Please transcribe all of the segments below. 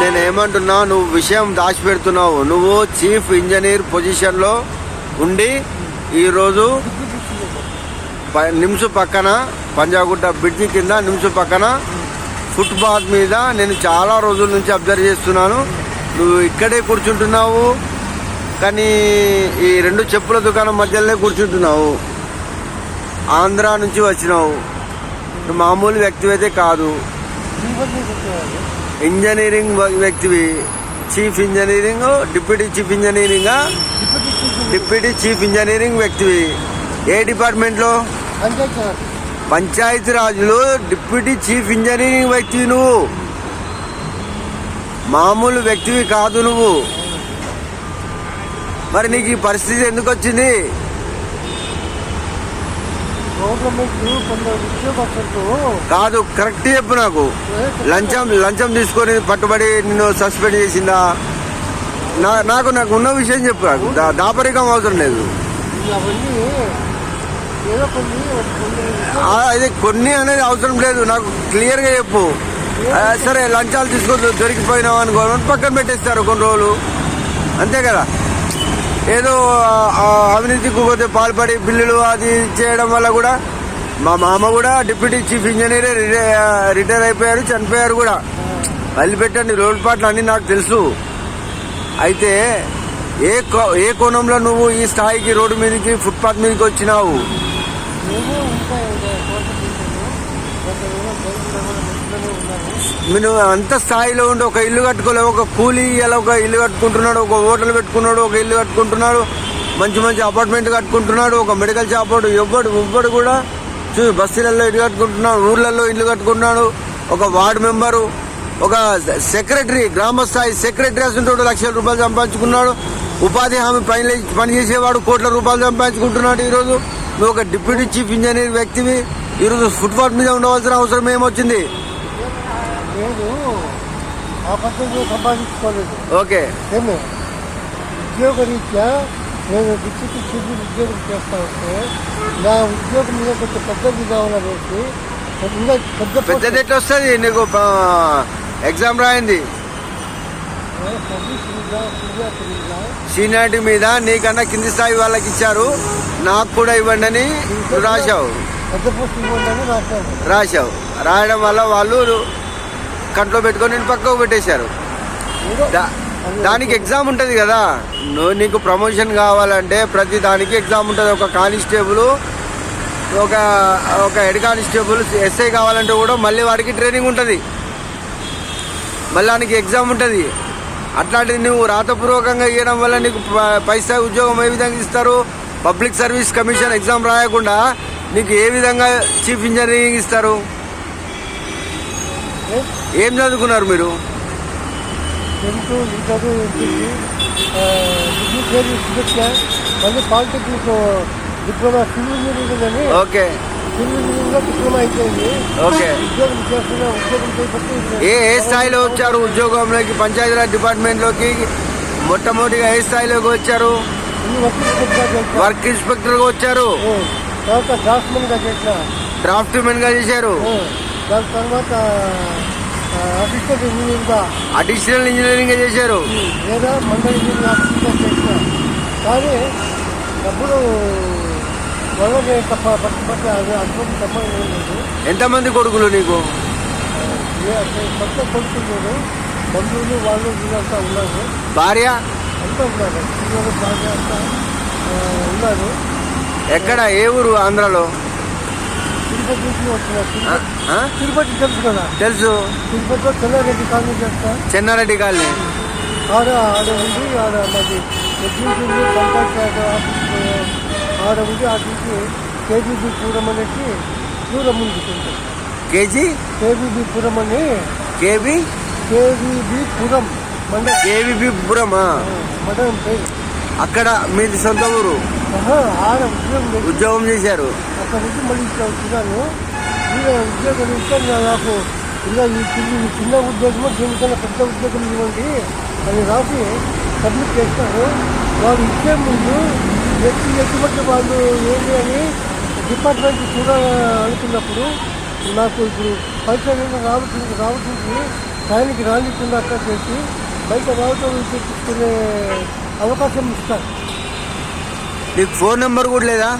నేను ఏమంటున్నా నువ్వు విషయం దాచిపెడుతున్నావు. నువ్వు చీఫ్ ఇంజనీర్ పొజిషన్లో ఉండి ఈరోజు ప- పక్కన పంజాగుట్ట బ్రిడ్జి కింద నిమ్సు పక్కన ఫుట్పాత్ మీద నేను చాలా రోజుల నుంచి అబ్జర్వ్ చేస్తున్నాను. నువ్వు ఇక్కడే కూర్చుంటున్నావు కానీ ఈ రెండు చెప్పుల దుకాణం మధ్యలోనే కూర్చుంటున్నావు. ఆంధ్ర నుంచి వచ్చినావు. నువ్వు మామూలు వ్యక్తి అయితే కాదు. ఇంజనీరింగ్ వ్యక్తివి. Chief engineering deputy chief engineering? Deputy chief engineering వ్యక్తివి. ఏ డిపార్ట్మెంట్లో? పంచాయతీ రాజులో డిప్యూటీ చీఫ్ ఇంజనీరింగ్ వ్యక్తివి నువ్వు. మామూలు వ్యక్తివి కాదు నువ్వు. మరి నీకు ఈ పరిస్థితి ఎందుకు వచ్చింది కాదు కరెక్ట్ చెప్పు నాకు. లంచం లంచం తీసుకొని పట్టుబడి నిన్ను సస్పెండ్ చేసిందా? నాకు నాకు ఉన్న విషయం చెప్పు నాకు. దాపరికం అవసరం లేదు. ఏదో కొన్ని ఇది అనేది అవసరం లేదు. నాకు క్లియర్గా చెప్పు. సరే లంచాలు తీసుకొని దొరికిపోయినావు అనుకో పక్కన పెట్టేస్తారు కొన్ని రోజులు. అంతే కదా? ఏదో అవినీతికి పోతే పాల్పడి బిల్లులు అది చేయడం వల్ల కూడా మా మామ కూడా డిప్యూటీ చీఫ్ ఇంజనీర్ రిటైర్ అయిపోయారు చనిపోయారు కూడా. వదిలిపెట్టండి పాటలు అన్ని నాకు తెలుసు. అయితే ఏ కో- ఏ కోణంలో నువ్వు ఈ స్థాయికి రోడ్డు మీదకి ఫుట్పాత్ మీదకి వచ్చినావు ఏమో ఉంటాయి ఇంకా కోర్టు తీసాను కొంతమేమో బయట మంచిగానే అంత స్థాయిలో ఉండి ఒక ఇల్లు కట్టుకోలేవు ఒక కూలీ ఇలా ఒక ఇల్లు కట్టుకుంటున్నాడు ఒక హోటల్ పెట్టుకున్నాడు ఒక ఇల్లు కట్టుకుంటున్నాడు మంచి మంచి అపార్ట్మెంట్ కట్టుకుంటున్నాడు ఒక మెడికల్ షాప్ ఎవ్వడు ఎవ్వడు కూడా చూ బస్తీలలో ఇల్లు కట్టుకుంటున్నాడు ఊర్లలో ఇల్లు కట్టుకుంటున్నాడు ఒక వార్డు మెంబరు ఒక సెక్రటరీ గ్రామ స్థాయి సెక్రటరీ అసలు లక్షల రూపాయలు సంపాదించుకున్నాడు ఉపాధి హామీ పని పనిచేసేవాడు కోట్ల రూపాయలు సంపాదించుకుంటున్నాడు ఈరోజు. నువ్వు ఒక డిప్యూటీ చీఫ్ ఇంజనీర్ వ్యక్తివి ఈరోజు ఫుట్పాత్ మీద ఉండవలసిన అవసరం ఏమొచ్చింది? లేదు. ఆ పద్ధతిలో సంపాదించుకోలేదు ఓకే. ఏమి? ఉద్యోగ రీత్యా నేను చీఫ్ ఉద్యోగం చేస్తా ఉంటే నా ఉద్యోగం మీద కొంచెం పెద్దది కావాలనేసి ఇంకా పెద్ద పెద్దది ఎట్లా వస్తుంది? నీకు ఎగ్జామ్ రాయింది. సీనియారిటీ మీద నీకన్నా కింది స్థాయి వాళ్ళకి ఇచ్చారు. నాకు కూడా ఇవ్వండి అని రాశావు రాశావు. రాయడం వల్ల వాళ్ళు కంట్లో పెట్టుకొని నేను పక్కకు పెట్టేశారు. దానికి ఎగ్జామ్ ఉంటుంది కదా. నువ్వు నీకు ప్రమోషన్ కావాలంటే ప్రతి దానికి ఎగ్జామ్ ఉంటుంది. ఒక కానిస్టేబుల్ ఒక ఒక హెడ్ కానిస్టేబుల్ ఎస్ఐ కావాలంటే కూడా మళ్ళీ వాడికి ట్రైనింగ్ ఉంటుంది. మళ్ళీ దానికి ఎగ్జామ్ ఉంటుంది. అట్లాంటిది నువ్వు రాతపూర్వకంగా ఇవ్వడం వల్ల నీకు పైసా ఉద్యోగం ఏ విధంగా ఇస్తారు? పబ్లిక్ సర్వీస్ కమిషన్ ఎగ్జామ్ రాయకుండా నీకు ఏ విధంగా చీఫ్ ఇంజనీరింగ్ ఇస్తారు? ఏ? చదువుకున్నారు మీరు? టెన్త్ ఇంటర్ ఉంటుంది డిగ్రీ సర్వీస్ పెట్టా మళ్ళీ పాలిటెక్నిక్ డిప్లొమా సివిల్ ఇంజనీరింగ్ అని ఓకే. సివిల్ ఇంజనీరింగ్లో డిప్లొమా అయిపోయింది. ఓకే. ఉద్యోగం చేస్తున్నా ఉద్యోగం చేయబట్టి ఏ ఏ స్థాయిలో వచ్చారు ఉద్యోగంలోకి పంచాయతీరాజ్ డిపార్ట్మెంట్లోకి? మొట్టమొదటిగా ఏ స్థాయిలోకి వచ్చారు? వర్క్ చేస్తా వర్క్ ఇన్స్పెక్టర్గా వచ్చారు? తర్వాత డ్రాఫ్ట్మెన్గా చేసిన గా చేశారు దాని తర్వాత గా అడిషనల్ ఇంజనీరింగ్ చేశారు. లేదా మండలి కానీ డబ్బులు తప్ప పట్టుబట్టి అది అనుకోని సంబంధం ఏం లేదు ఎంతమంది కొడుకులు నీకు? కొత్త బంధువులు వాళ్ళు వీళ్ళంతా ఉన్నారు. భార్య? అంతా ఉన్నారు. బాగా అంతా ఉన్నారు. ఎక్కడ? ఏ ఊరు? ఆంధ్రాలో? తిరుపతి నుంచి వస్తున్నారు? తిరుపతి- తెలుసు కదా? తెలుసు. తిరుపతిలో చెన్నారెడ్డి కాలనీ చేస్తా చెన్నారెడ్డి కాలనీ. ఆడ ఆడ ఉంది ఆడ మాది ఎగ్జిక్యూటివ్ పంచాయతీ ఆఫీస్ ఆడ ఉంది ఆ నుంచి కేబీబీ పురం అనేసి దూరం ఉంది కేజీ? కేబీబీ పురం అని కేబీ? కేవీబీ పురం మండలం. కేవీబీ పురమా? మండలం పేరు. అక్కడ మీది సొంత ఊరు. ఉద్యోగం చేశారు. అక్కడ నుంచి మళ్ళీ ఇట్లా వచ్చినాను ఈయన ఉద్యోగం ఇస్తే నాకు. ఇలా ఈ చిన్న ఈ చిన్న ఉద్యోగమో దీనికన్నా పెద్ద ఉద్యోగం ఇవ్వండి అని రాసి సబ్మిట్ చేస్తాను వాళ్ళు ఇచ్చే ముందు వ్యక్తి ఎటువంటి వాళ్ళు ఏంటి అని డిపార్ట్మెంట్ చూడాలనుకున్నప్పుడు నాకు ఇప్పుడు పైసలు ఏమైనా రావాల్సింది రావాల్సింది స్థాయికి రానికుండా అట్లా చేసి బయట రావటం తీసుకునే అవకాశం ఇస్తారు. మీకు ఫోన్ నెంబర్ కూడా లేదా?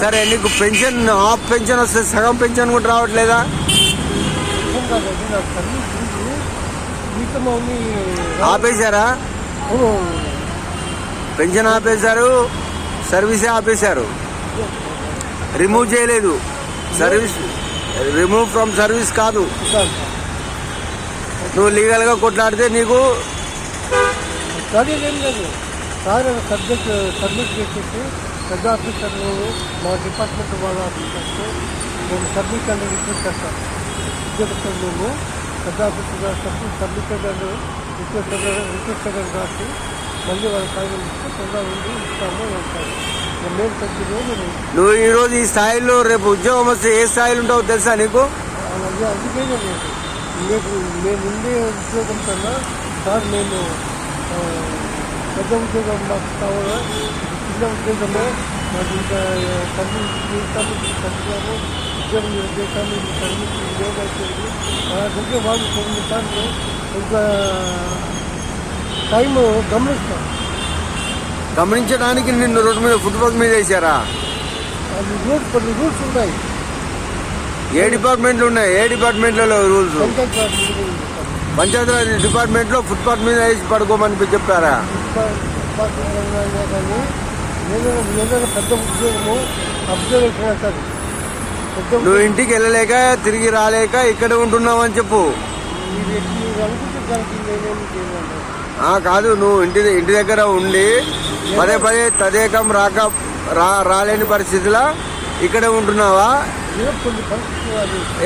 సరే నీకు పెన్షన్ హాఫ్ పెన్షన్ వస్తే సగం పెన్షన్ కూడా రావట్లేదా? ఆపేశారా. పెన్షన్ ఆపేశారు సర్వీసే ఆపేశారు. రిమూవ్ చేయలేదు. సర్వీస్ రిమూవ్ ఫ్రమ్ సర్వీస్ కాదు. నువ్వు లీగల్గా కొట్లాడితే నీకు సార్ సబ్జెక్ట్ సబ్మిట్ చేసేసి పెద్ద ఆఫీసర్లు మా డిపార్ట్మెంట్ వాళ్ళ ఆఫీసర్స్ నేను సబ్మిట్ అని రిక్వెస్ట్ చేస్తాను ఉద్యోగస్తులు మేము పెద్ద ఆఫీసర్ సబ్మిట్ సబ్మిట్ అని రిక్వెస్ట్ రిక్వెస్ట్ అని రాసి మళ్ళీ వాళ్ళ ఇస్తే తొందరగా ఉండి ఇస్తాము అంటారు. నేను తగ్గితే నేను నువ్వు ఈరోజు ఈ స్థాయిలో రేపు ఉద్యోగం వస్తే ఏ స్థాయిలో ఉంటావో తెలుసా నీకు? అందుకే మీకు నేను. ఉండే ఉద్యోగం కన్నా సార్ నేను పెద్ద ఉద్యోగం మాకు కావాలా చిన్న ఉద్యోగమే. మాకు ఇంకా సర్వీస్ చేస్తాము చదివాము ఉద్యోగం చేస్తాము ఇది సర్వీస్ ఉద్యోగం అయిపోయింది అలా దగ్గర వాళ్ళు కొన్ని సార్లు కొంత టైం గమనిస్తాం గమనించడానికి నిన్ను రోడ్డు మీద ఫుట్పాత్ మీద వేసారా అది రూల్స్ కొన్ని రూల్స్ ఉన్నాయి. ఏ డిపార్ట్మెంట్లు ఉన్నాయి? ఏ డిపార్ట్మెంట్లలో రూల్స్? పంచాయతీరాజ్ డిపార్ట్మెంట్లో ఫుట్పాత్ మీద వేసి పడుకోమని చెప్పారా? పెద్ద ఉద్యోగము నువ్వు ఇంటికి వెళ్ళలేక తిరిగి రాలేక ఇక్కడ ఉంటున్నావు అని చెప్పు కాదు నువ్వు ఇంటి ఇంటి దగ్గర ఉండి పదే పదే తదేకం రాక రా రాలేని పరిస్థితిలో ఇక్కడే ఉంటున్నావా?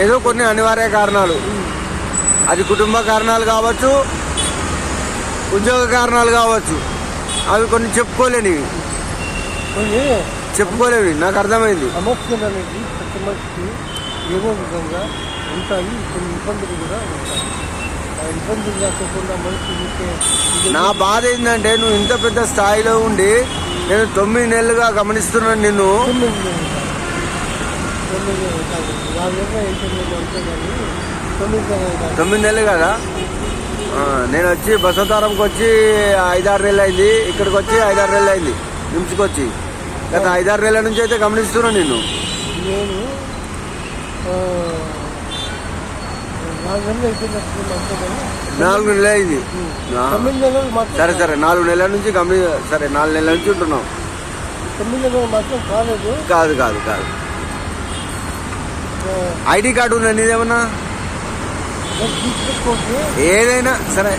ఏదో కొన్ని అనివార్య కారణాలు. అది కుటుంబ కారణాలు కావచ్చు ఉద్యోగ కారణాలు కావచ్చు. అవి కొన్ని చెప్పుకోలేనివి. చెప్పుకోలేవి నాకు అర్థమైంది. సమస్యలు అనేది ప్రతి మనిషికి ఏదో విధంగా ఉంటాయి. కొన్ని ఇబ్బందులు కూడా ఉంటాయి. ఆ ఇబ్బందులు లేకుండా మనిషి ఉంటే నా బాధ ఏంటంటే నువ్వు ఇంత పెద్ద స్థాయిలో ఉండి నేను తొమ్మిది నెలలుగా గమనిస్తున్నాను నిన్ను. తొమ్మిది నెలలు కాదు. తొమ్మిది నెలలు కాదు తొమ్మిది నెలలు కాదు? నేను వచ్చి బసవతారంకి వచ్చి ఐదారు నెలలు అయింది. ఇక్కడికి వచ్చి ఐదారు నెలలు అయింది. నిమ్స్కి వచ్చి. గత ఐదారు నెలల నుంచి అయితే గమనిస్తున్నా నిన్ను. నేను ఆ, నాలుగు నెలలు అయింది. సరే సరే నాలుగు నెలల నుంచి గమని సరే నాలుగు నెలల నుంచి ఉంటున్నాం కాదు కాదు కాదు. ఐడి కార్డు ఉందా నీదేమన్నా? నేను ఏదైనా సరే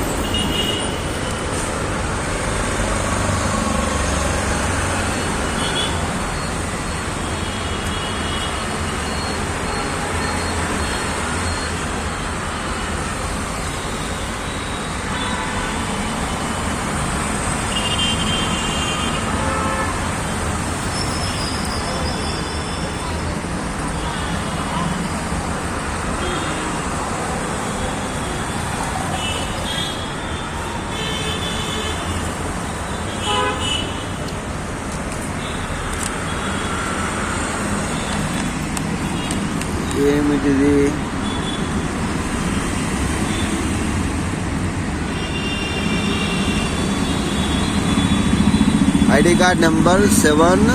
ID card number seven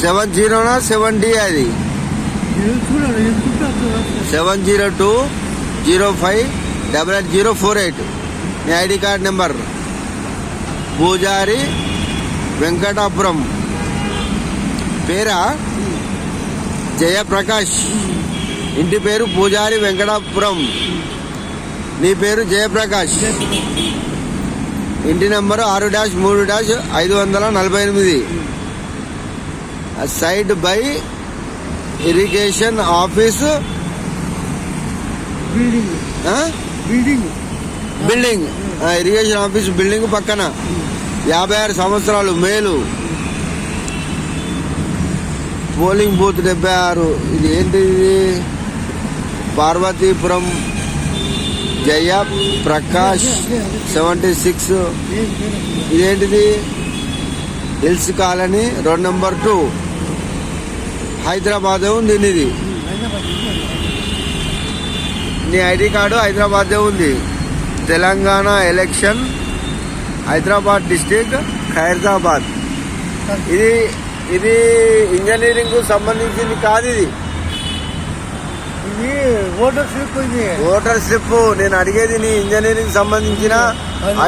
seven జీరోనా seven D అది seven zero two zero five double eight zero four eight. మీ ID card number. Pujari Venkatapuram. పేరా? జయప్రకాష్. ఇంటి పేరు పూజారి వెంకటాపురం. నీ పేరు జయప్రకాష్. ఇంటి నెంబరు ఆరు డాష్ మూడు డాష్ ఐదు వందల నలభై ఎనిమిది. Side by irrigation office. Building? Building. Irrigation office building పక్కన. యాభై ఆరు సంవత్సరాలు మేలు. పోలింగ్ బూత్ డెబ్బై ఆరు. ఇది ఏంటిది? Parvathipuram Jaya Prakash seventy six. ఇదేంటిది? Hills colony road number two. Hyderabad ఉంది ఇది నీ ఐడి కార్డు హైదరాబాద్దే ఉంది. తెలంగాణ ఎలక్షన్ హైదరాబాద్ డిస్టిక్ ఖైరతాబాద్ ఇది ఇది ఇంజనీరింగ్కు సంబంధించింది కాదు ఇది. ఓటర్ స్లిప్ ఇది. ఓటర్ స్లిప్ నేను అడిగేది నీ ఇంజనీరింగ్ సంబంధించిన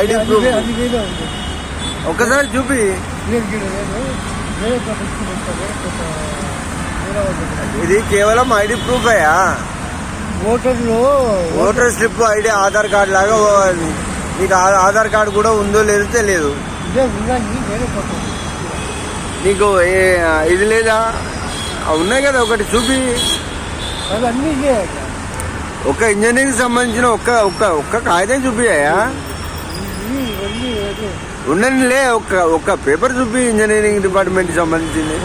ఐడి ప్రూఫ్. ఒక్కసారి చూపి. ఇది కేవలం ఐడి ప్రూఫ్ అయ్యా ఓటర్లో voter slip ID Aadhaar card లాగా నీకు ఆధార్ కార్డు కూడా ఉందో లేదో తెలియదు. నీకు ఇది లేదా? ఉన్నాయి కదా ఒకటి చూపి. అవి అన్నీ ఇదే ఒక ఇంజనీరింగ్ సంబంధించిన ఒక్క ఒక్క ఒక్క కాగితం అదే. ఉండండిలే ఒక్క ఒక్క పేపర్ చూపి ఇంజనీరింగ్ డిపార్ట్మెంట్ సంబంధించింది.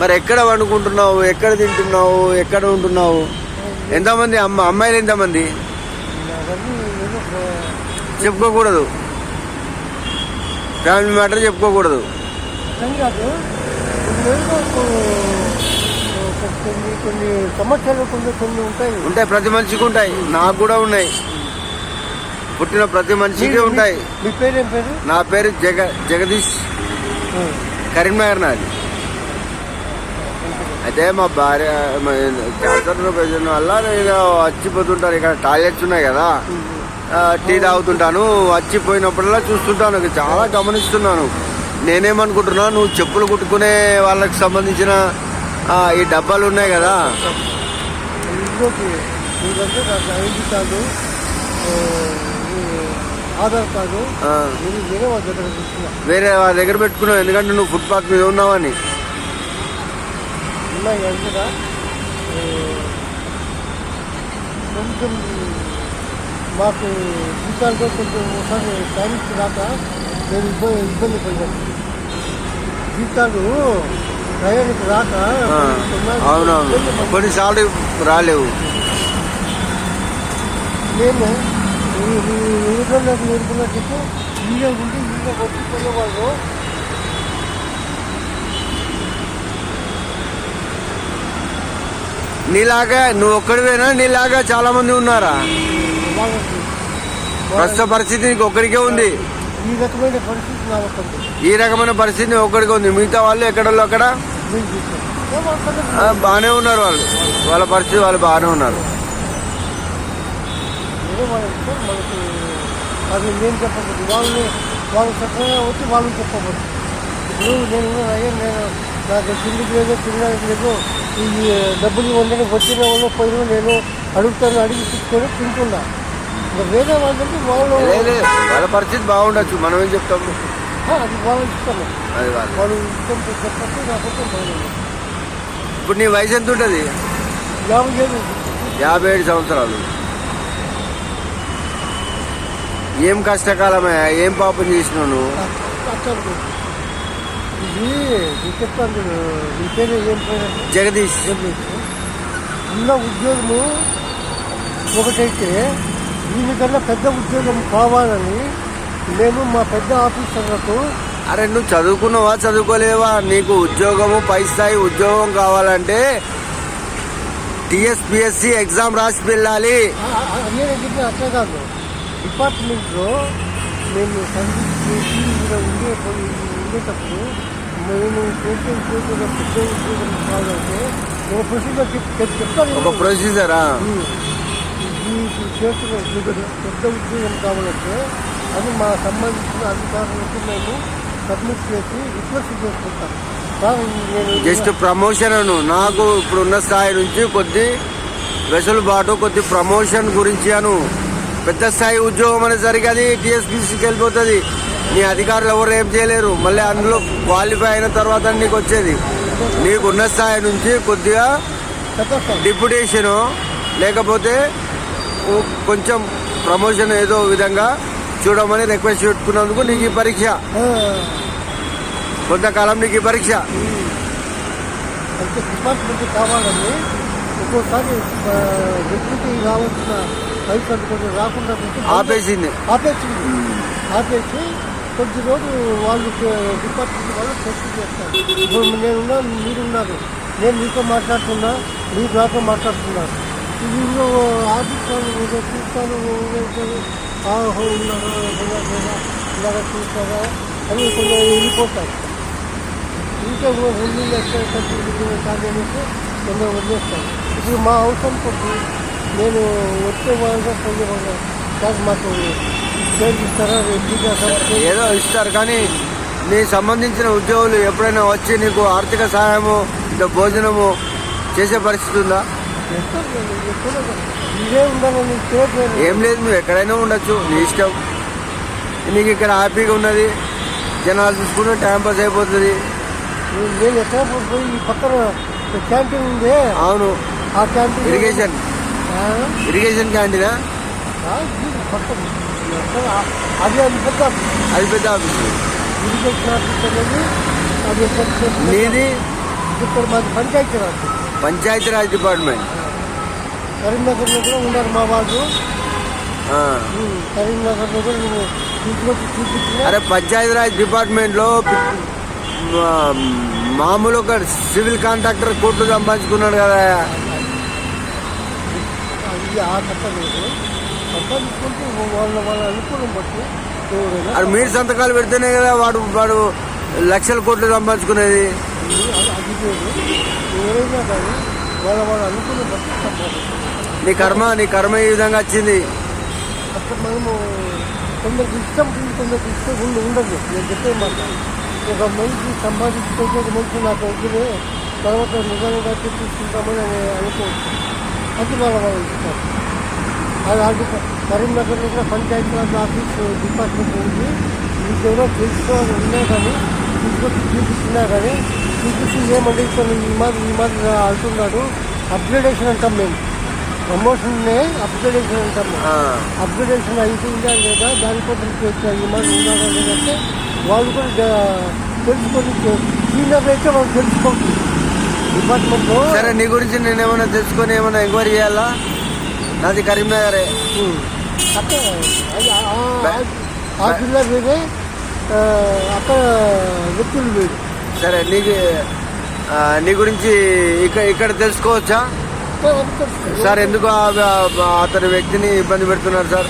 మరి ఎక్కడ వండుకుంటున్నావు? ఎక్కడ తింటున్నావు? ఎక్కడ ఉంటున్నావు? ఎంతమంది అమ్మ అమ్మాయిలు ఎంతమంది? చెప్పుకోకూడదు. ఫ్యామిలీ మ్యాటర్ చెప్పుకోకూడదు. కొన్ని కొన్ని సమస్యలు కొన్ని కొన్ని ఉంటాయి. ఉంటాయి ప్రతి మనిషికి ఉంటాయి. నాకు కూడా ఉన్నాయి. పుట్టిన ప్రతి మనిషికి ఉంటాయి. మీ పేరేం పేరు? నా పేరు జగ జగదీష్. కరీంనగర్ నాది. అయితే మా భార్య క్యాన్సర్ పేషెంట్ వల్ల నేను వచ్చిపోతుంటాను ఇక్కడ టాయిలెట్స్ ఉన్నాయి కదా. టీ తాగుతుంటాను. వచ్చిపోయినప్పుడల్లా చూస్తుంటాను. చాలా గమనిస్తున్నాను. నేనేమనుకుంటున్నా నువ్వు చెప్పులు కుట్టుకునే వాళ్ళకి సంబంధించిన ఈ డబ్బాలు ఉన్నాయి కదా. ఆధార్ కార్డు మీరు వేరే వాళ్ళ దగ్గర వేరే వాళ్ళ దగ్గర పెట్టుకున్నావు. ఎందుకంటే నువ్వు ఫుట్పాత్ మీద ఉన్నావని. ఉన్నాయి కొంచెం మాకు జీతాలతో కొంచెం ఒకసారి టైంకి రాక నేను ఇబ్బంది ఇబ్బంది పడ్డాను. జీతాలు టైంకి రాక అవునవును. కొన్నిసార్లు రాలేవు. నేను ఊళ్ళో నేర్పున్నా చెప్పు వీళ్ళ ఉండి వీళ్ళ వచ్చి కొనేవాళ్ళు నీలాగా నువ్వు ఒక్కడివేనా? నీలాగా చాలా మంది ఉన్నారా? ప్రస్తుత పరిస్థితి నీకు ఒక్కడికే ఉంది? ఈ రకమైన పరిస్థితి ఈ రకమైన పరిస్థితి ఒక్కడికే ఉంది. మిగతా వాళ్ళు ఎక్కడో అక్కడ? బాగానే ఉన్నారు వాళ్ళు. వాళ్ళ పరిస్థితి వాళ్ళు బాగానే ఉన్నారు. ఏదో వాళ్ళకి మనకి అది నేను చెప్పకూడదు. వాళ్ళని వాళ్ళు చక్కగా వచ్చి వాళ్ళు చెప్పకూడదు. ఇప్పుడు నేను అయ్యా నేను నాకు తిండికి లేదు తినడానికి లేదు ఈ డబ్బులు ఇవ్వండి వచ్చిన వాళ్ళు పోయిన నేను అడుగుతాను అడిగి తీసుకొని తింటున్నా. ఇంకా వేరే వాళ్ళకి వాళ్ళు లేదు వాళ్ళ పరిస్థితి బాగుండొచ్చు. మనం ఏం చెప్తాము అది వాళ్ళు ఇస్తాను అది వాళ్ళు. వాళ్ళు ఇష్టం చెప్పచ్చు కాకపోతే బాగుంది ఇప్పుడు నీ వయసు ఎంత ఉంటుంది? యాభై ఏళ్ళు యాభై ఏడు సంవత్సరాలు. ఏం కష్టకాలమే ఏం పాపం చేసినావు నువ్వు. ఇది ఇది చెప్తాను చూడు. నీ పేరు ఏం పేరు? జగదీష్. ఉన్న ఉద్యోగము ఒకటైతే దీనికన్నా పెద్ద ఉద్యోగం కావాలని మేము మా పెద్ద ఆఫీసర్లకు అరే నువ్వు చదువుకున్నావా చదువుకోలేవా? నీకు ఉద్యోగము పై స్థాయి ఉద్యోగం కావాలంటే టిఎస్పిఎస్సి ఎగ్జామ్ రాసి వెళ్ళాలి. చెప్పిన అట్లా కాదు. డిపార్ట్మెంట్లో మేము ఉండే ఉండేటప్పుడు చేసే ఉద్యోగం పెద్ద ఉద్యోగం కావాలంటే ఒక ప్రొసీజర్ చెప్తాను. ఒక ప్రొసీజరా ఈ చేస్తున్న పెద్ద ఉద్యోగం కావాలంటే అది మా సంబంధించిన అధికారులకు మేము సబ్మిట్ చేసి రిక్వెస్ట్ చేసుకుంటాం. జస్ట్ ప్రమోషన్ నాకు ఇప్పుడున్న స్థాయి నుంచి కొద్ది వెసులుబాటు కొద్ది ప్రమోషన్ గురించి అను. పెద్ద స్థాయి ఉద్యోగం అనేసరికి అది టీఎస్పీసీకి వెళ్ళిపోతుంది. నీ అధికారులు ఎవరు ఏం చేయలేరు. మళ్ళీ అందులో క్వాలిఫై అయిన తర్వాత నీకు వచ్చేది. నీకున్న స్థాయి నుంచి కొద్దిగా డిప్యుటేషన్ లేకపోతే కొంచెం ప్రమోషన్ ఏదో విధంగా చూడమని రిక్వెస్ట్ పెట్టుకున్నందుకు నీకు ఈ పరీక్ష. కొంతకాలం నీకు ఈ పరీక్ష. డిపార్ట్మెంట్ కావాలని ఒక్కోసారి డిప్యూటీ రావాల్సిన పైసలు కొంచెం రాకుండా ఆపేసింది. ఆపేసింది. ఆపేసి కొద్ది రోజు వాళ్ళు డిపార్ట్మెంట్ వాళ్ళు టెస్ట్ చేస్తారు. ఇప్పుడు నేనున్నా మీరున్నారు. నేను మీతో మాట్లాడుతున్నా మీరు నాతో మాట్లాడుతున్నారు. వీళ్ళు ఆఫీస్ చూస్తాను ఏదో ఆహో ఉన్నారో ఇలాగ చూస్తారా అని కొంచెం వెళ్ళిపోతారు ఇంకా రెండు లక్షల సాధ్యమైతే కొంచెం వదిలేస్తాను. ఇప్పుడు మా అవసరం కొద్ది నేను వచ్చే వాళ్ళగా పోయే వాళ్ళ కాదు మాకు పేరు ఇస్తారా ఏదో ఇస్తారు కానీ నీ సంబంధించిన ఉద్యోగులు ఎప్పుడైనా వచ్చి నీకు ఆర్థిక సహాయము ఇంకా భోజనము చేసే పరిస్థితి ఉందా? ఏం లేదు నువ్వు ఎక్కడైనా ఉండొచ్చు నీ ఇష్టం. నీకు ఇక్కడ హ్యాపీగా ఉన్నది జనాలు చూసుకుంటే టైం పాస్ అయిపోతుంది. నేను ఎక్కడ పోయి ఈ పక్కన క్యాంటీన్ ఉంది అవును ఆ? క్యాంటీన్ ఇరిగేషన్ ఇరిగేషన్ క్యాంటీనా? అది అది పెద్ద అది పెద్ద ఆఫీస్ ఇరిగేషన్ ఆఫీస్ అనేది అది? నీది? ఇక్కడ మాది పంచాయతీ రాజ్. పంచాయతీరాజ్ డిపార్ట్మెంట్. కరీంనగర్లో కూడా ఉన్నారు మా వాళ్ళు. కరీంనగర్లో కూడా అరే పంచాయతీరాజ్ డిపార్ట్మెంట్లో మామూలు ఒక సివిల్ కాంట్రాక్టర్ కోట్లు సంపాదించుకున్నాడు కదా. అది మీరు సంతకాలు పెడితేనే కదా వాడు వాడు లక్షల కోట్లు సంపాదించుకునేది. అది ఎవరైనా కానీ వాళ్ళ వాళ్ళు అనుకున్న బట్టి సంపాదిస్తారు నీ కర్మ నీ కర్మ ఈ విధంగా వచ్చింది. అక్కడ మనము కొందరికి ఇష్టం కొందరికి ఇష్టం ఉండి ఉండదు నేను చెప్పే మాట. ఒక మనిషి సంపాదించుకుంటే ఒక మనిషి నాకు వద్దులే తర్వాత నిజంగా తీసుకుంటామని అనుకోవచ్చు అది వాళ్ళ వాళ్ళ ఇష్టం. అది అది కరీంనగర్లో కూడా పంచాయతీరాజ్ ఆఫీస్ డిపార్ట్మెంట్ ఉంది. మీకు ఎవరో తెలుసుకోవాలి ఉన్నా కానీ తీసుకొచ్చి చూపిస్తున్నా కానీ చూపించి ఏమండి ఈ మాది ఈ మాది అంటున్నాడు. అప్గ్రేడేషన్ అంటాం మేము. ప్రమోషన్నే అప్గ్రేడేషన్ అంటాం అప్గ్రేడేషన్ అయిపోయిందా లేదా దానికోసం చేసిన ఈ మాట ఉన్నారా లేదంటే వాళ్ళు కూడా తెలుసుకొని సీనియర్ అయితే వాళ్ళు తెలుసుకోవచ్చు డిపార్ట్మెంట్లో సరే నీ గురించి నేను ఏమైనా తెలుసుకొని ఏమైనా ఎంక్వైరీ చేయాలా? నాది కరీంనగరే. అక్కడ ఆ- జిల్లా వేరే అక్కడ వ్యక్తులు వేరు సరే నీకు నీ గురించి ఇక్కడ ఇక్కడ తెలుసుకోవచ్చా. సార్ ఎందుకు అతని వ్యక్తిని ఇబ్బంది పెడుతున్నారు సార్.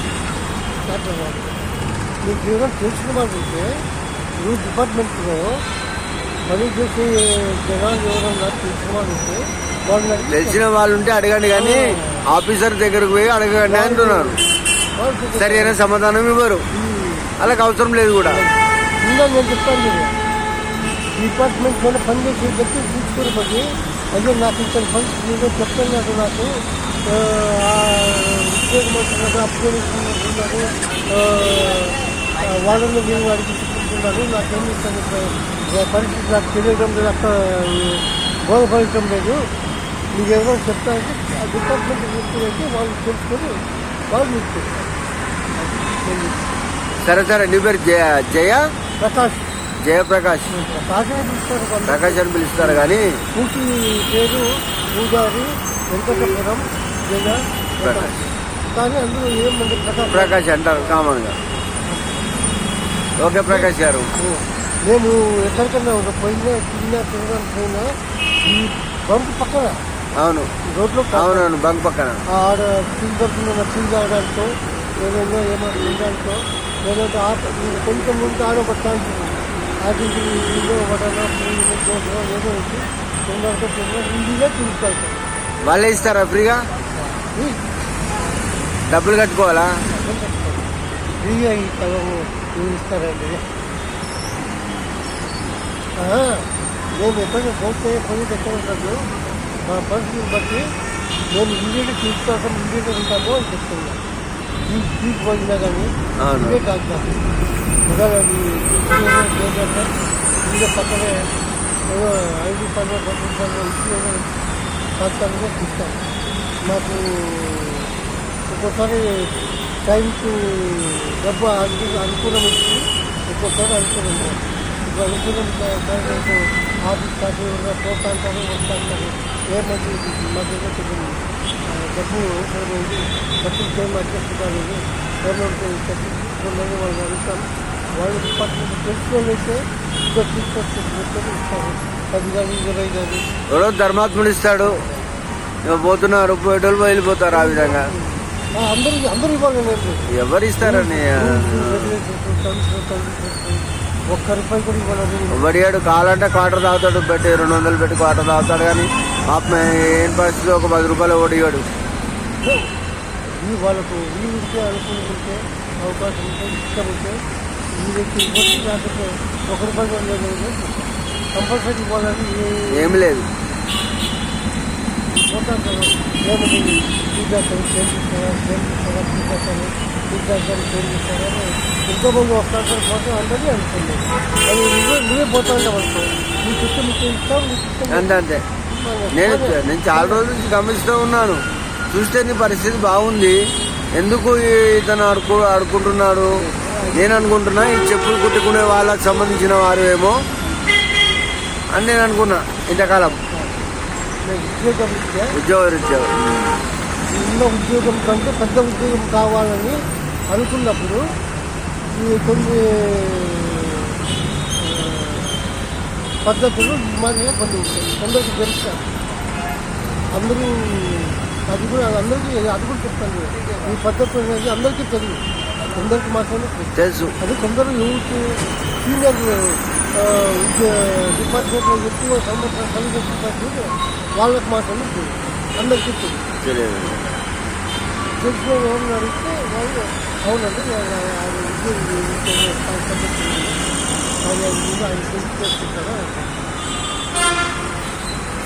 మీకు వాళ్ళు ఉంటే ఈ డిపార్ట్మెంట్లో పని చేసే జనాలు వాళ్ళని అడిగి తెలిసిన వాళ్ళు ఉంటే అడగండి కానీ ఆఫీసర్ దగ్గరకు పోయి అడగండి అంటున్నారు. సరైన సమాధానం ఇవ్వరు. అలాగ అవసరం లేదు కూడా ఇంకా నేను చెప్తాను మీరు డిపార్ట్మెంట్ మీద పని చేసే వ్యక్తి తీసుకుని పోయి అదే నాకు ఇక్కడ పని ఏదో చెప్తున్నాడు నాకు. ఉద్యోగం అంటున్నాడు ఆ, వాళ్ళని నేను అడిగి చెప్పుకుంటున్నాడు నాకేమి పరిస్థితి నాకు తెలియడం లేదు. అక్కడ బోధపడటం లేదు. మీకు ఎవరో చెప్తారంటే ఆ డిపార్ట్మెంట్ తీసుకుని వాళ్ళు తెలుసుకొని వాళ్ళు నేను చెప్తాను. సరే సరే. నీ పేరు జయ జయ? ప్రకాష్. జయప్రకాష్. ప్రకాష్ అని పిలుస్తారు కానీ పూర్తి పేరు పూజారి వెంకటపురం జయ ప్రకాష్. కానీ అందులో ఏమంటే ప్రకాష్? అంటారు కామన్గా ఓకే ప్రకాష్ గారు. నేను ఎక్కడికన్నా ఒక పోయినా తిన్నా తినడానికి పోయినా ఈ బంక్ పక్కన అవును. రోడ్లో అవునవును బంక్ పక్కన. ఆడ దొరుకుతున్న టీ తాగడానికో ఏదైనా ఏమైనా తినడానికో లేదంటే కొంచెం ముందు ఆడ వడన పూలు దోశ ఏదో వచ్చి తిన్నా ఇండిలో తిరుగుతారు వాళ్ళే ఇస్తారా ఫ్రీగా? డబ్బులు కట్టుకోవాలా? ఫ్రీగా పదము ఇస్తారండి? మేము పని ఎక్కడ ఉంటాము మా పరిస్థితిని బట్టి మేము ఇండియన్ తీసుకోవడం ఇండియన్ ఉంటాము అని చెప్తున్నాం తీసి తీసుకుపోయినా కానీ. ఇదే నాకు ఒకవేళ ఏంటంటే ఇండియా పక్కనే ఏదో ఐదు రూపాయలు పది రూపాయలు ఇచ్చి తాత్కాలికంగా తీస్తాను మాకు ఒక్కోసారి టైంకు డబ్బు అను అనుకూలం ఇచ్చి ఒక్కోసారి అనుకూలం. ఇప్పుడు అనుకూలం టైంకు ఆఫీస్ కాదు ఎవరైనా పోతా అంటారు వస్తా అంటారు ఏమంది మాకు ఏదో ఆ, డబ్బు డబ్బులు ఏం అడ్జస్ట్ కాలేదు గవర్నమెంట్ కొంతమంది వాళ్ళు అడుగుతాం వాళ్ళు డిపార్ట్మెంట్ తెలుసుకొని అయితే ఇంకా తీసుకొచ్చి ఇస్తారు పది కానీ ఇరవై కానీ. ఎవరో ధర్మాత్ముడు ఇస్తాడు. పోతున్నారు పోయేటోళ్ళు వెళ్ళిపోతారు ఆ విధంగా. అందరికి అందరూ ఇవ్వాలి నేను ఎవరు ఇస్తారని? ఒక్క రూపాయి కూడా ఇవ్వాలని వడియాడు కావాలంటే క్వార్టర్ తాగుతాడు పెట్టి రెండు వందలు పెట్టి క్వార్టర్ తాగుతాడు కానీ పాపం ఏం పరిస్థితి ఒక పది రూపాయలు ఒడిగాడు ఈ వాళ్ళకు వీలు ఉంటే అనుకుంటుంటే అవకాశం ఉంటే ఇష్టం ఉంటే ఈ వ్యక్తి ఇవ్వచ్చు లేకపోతే ఒక రూపాయి కూడా లేదు కంపల్సరీ ఇవ్వాలని ఏ- లేదు. ఏమిటి విద్యార్థులు చేపిస్తారా చేపిస్తారా విద్యార్థులు చేపిస్తారా అని ఎంతోమంది వస్తారు పోతే అందరినీ అనుకున్నారు అది నువ్వే నువ్వే పోతా ఉంటావు నీ చుట్టూ నీకు ఇస్తాం నీ చుట్టూ అంతే అంతే. నేను నేను చాలా రోజుల నుంచి గమనిస్తూ ఉన్నాను. చూస్తే నీ పరిస్థితి బాగుంది. ఎందుకు ఇతను ఆడుకు ఆడుకుంటున్నాడు? నేను అనుకుంటున్నా ఈ చెప్పులు కుట్టుకునే వాళ్ళకి సంబంధించిన వారు ఏమో అని నేను అనుకున్నా ఇంతకాలం. ఉద్యోగం రీత్యా ఉన్న ఉద్యోగం కంటే పెద్ద ఉద్యోగం కావాలని అనుకున్నప్పుడు ఈ కొన్ని పద్ధతులు మాదిరిగా కొన్ని కొందరికి తెలుస్తారు అందరూ అది కూడా అందరికీ అది కూడా చెప్తాను ఈ పద్ధతులు అనేది అందరికీ తెలియదు కొందరికి మాత్రమే తెలుసు అది కొందరు యూత్ సీనియర్ డిపార్ట్మెంట్లో ఎక్కువ సంవత్సరం కలిగి వాళ్ళకి మాత్రమే తెలియదు అందరికీ తెలియదు తెలిసిన ఎవరిని అడిగితే వాళ్ళు అవునండి పద్ధతి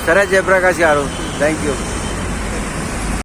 సరే జయప్రకాష్ గారు థ్యాంక్ యూ